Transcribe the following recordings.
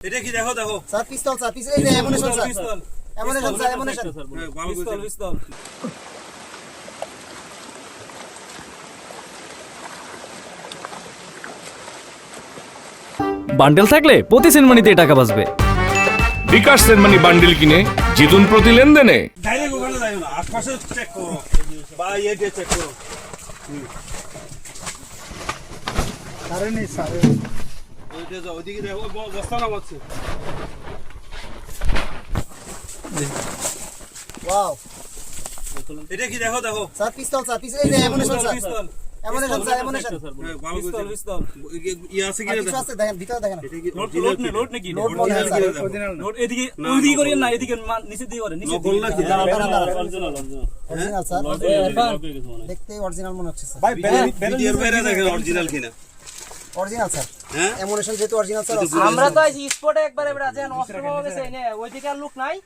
এটা কি দেখো দেখো। স্যার পিস্তল স্যার পিস্তল এই যে ammunition sir. Pistol ammunition sir ammunition হ্যাঁ, পিস্তল পিস্তল বান্ডেল থাকলে প্রতি সেনমানিতে টাকা বাঁচবে। বিকাশ সেনমানি বান্ডিল কিনে জিতুন প্রতি লেনদেনে। ডাইরেক্ট ওখানে যাই না আশপাশে চেক করো। বা ইয়ে দিয়ে চেক করো। ওইদিকে দেখো বস্তা নামাচ্ছে ওয়াও এটা কি দেখো দেখো। স্যার পিস্তল স্যার পিস্তল এই যে ammunition sir pistol ammunition sir ammunition pistol pistol ইয়ে আছে কি না দেখো? আছে? দেখেন ভিতরে দেখেন। লোড লোড নে লোড নাকি? লোড মনে কি না দেখো? লোড এদিকে ওইদিকে না, না না। এদিকে নিচে দিয়ে করেন নিচে? দাঁড়াও, দাঁড়াও, দাঁড়াও। Original original sir? দেখতে অরিজিনাল মনে হচ্ছে স্যার ভিডিওর বাইরে দেখেন অরিজিনাল কিনা। অরিজিনাল স্যার হ্যাঁ? অ্যামুনেশন যেহেতু অরিজিনাল স্যার আমরা তো আজ স্পটে একবারে যেন অস্ত্র পাওয়া গেছে এনে ওইদিকে আর লোক নাই।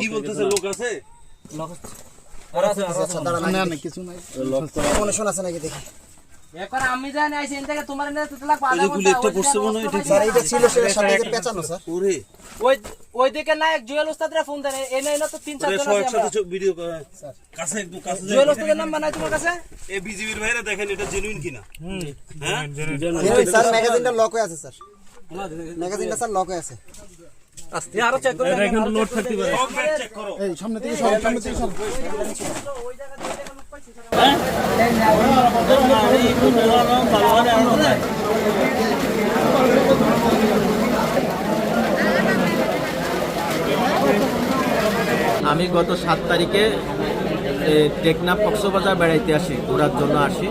কি বলতেছে লোক আছে? আচ্ছা দাঁড়ান না কিছু নাই। এমোনেশন আছে নাকি দেখি? একবার আমি জানি আইছি এন থেকে তোমার এনে তুতলা পালা গুলি একটা পড়ছে মনে হয়, ঠিক স্যার এইটা ছিল সেটা সাথে যে পেঁচানো স্যার। ওরে। ওই ওইদিকে না এক জুয়েল উস্তাদরা ফোন দেন এনে এনে তো তিন চার জন আছি একসাথে ভিডিও করে। কাছে একদম কাছে জুয়েল উস্তাদের নাম্বার নাই তোমার কাছে? এই বিজিবির ভাইরা দেখেন এটা জেনুইন কিনা? হ্যাঁ? স্যার ম্যাগাজিনটা লক হয়ে আছে স্যার। ম্যাগাজিনটা স্যার লক হয়ে আছে। আরও চেক করে দেখেন লোড থাকতে পারে চেক করো। এই সামনে থেকে সর সামনে থেকে সর। আমি গত সাত তারিখে টেকনাফ কক্সবাজার বেড়াইতে আসি ঘোরার জন্য আসি।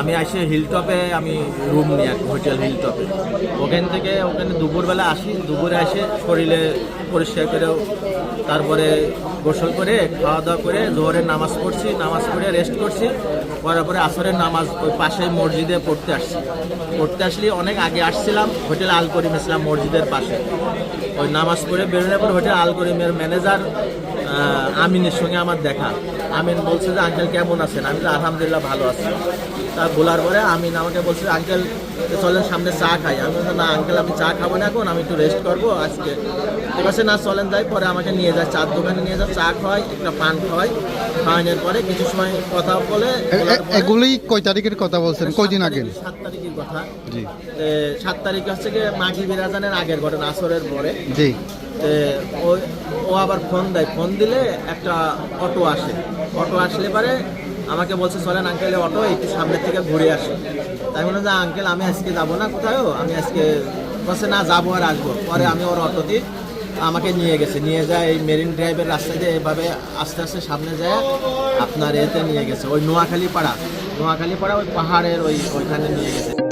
আমি আসি হিলটপে আমি রুম নিই আর হোটেল হিলটপে ওখান থেকে, ওখানে দুপুরবেলা আসি, দুপুরে এসে শরীরে পরিষ্কার করে তারপরে গোসল করে খাওয়া দাওয়া করে জোহরের নামাজ পড়ছি, নামাজ পড়ে রেস্ট করছি, করার পরে আসরের নামাজ ওই পাশে মসজিদে পড়তে আসছি। পড়তে আসলে অনেক আগে আসছিলাম, হোটেল আল করিম ইসলাম মসজিদের পাশে। ওই নামাজ পড়ে বেরোনোর পর হোটেল আল করিমের ম্যানেজার আমিনের সঙ্গে আমার দেখা। আমিন বলছে যে আঙ্কেল কেমন আছেন? আমি তো আলহামদুলিল্লাহ ভালো আছি। তা বলার পরে আমিন আমাকে বলছে আঙ্কেল চলেন সামনে চা খাই। আমি বললাম না আঙ্কেল আমি চা খাব না এখন আমি একটু রেস্ট করব আজকে। ঠিক আছে না চলেন যাই পরে আমাকে নিয়ে যায় চার দোকানে নিয়ে যায় চা খাওয়াই একটা পান খাওয়াই খাওয়ানোর পরে কিছু সময় কথা বলে বলার পরে- এগুলি কয় তারিখের কথা বলছেন? কয়দিন আগে সাত তারিখের কথা। জি। সাত তারিখ হচ্ছে গিয়ে মাঘি বিরাজানের আগের ঘটনা আসরের পরে। জি। এ, ও আবার ফোন দেয়। ফোন দিলে একটা অটো আসে। অটো আসলে পরে আমাকে বলছে চলেন আঙ্কেল অটো একটু সামনের থেকে ঘুরে আসে। তাই বলে যে আঙ্কেল আমি আজকে যাব না কোথাও আমি আজকে বলছে, না, যাব আর আসব। পরে আমি ওর অটো অটোতে আমাকে নিয়ে গেছে। নিয়ে যায় এই মেরিন ড্রাইভের রাস্তা দিয়ে এভাবে আস্তে আস্তে সামনে যায়, আপনার এতে নিয়ে গেছে। ওই নোয়াখালী পাড়া নোয়াখালী পাড়া ওই পাহাড়ের ওই ওইখানে নিয়ে গেছে।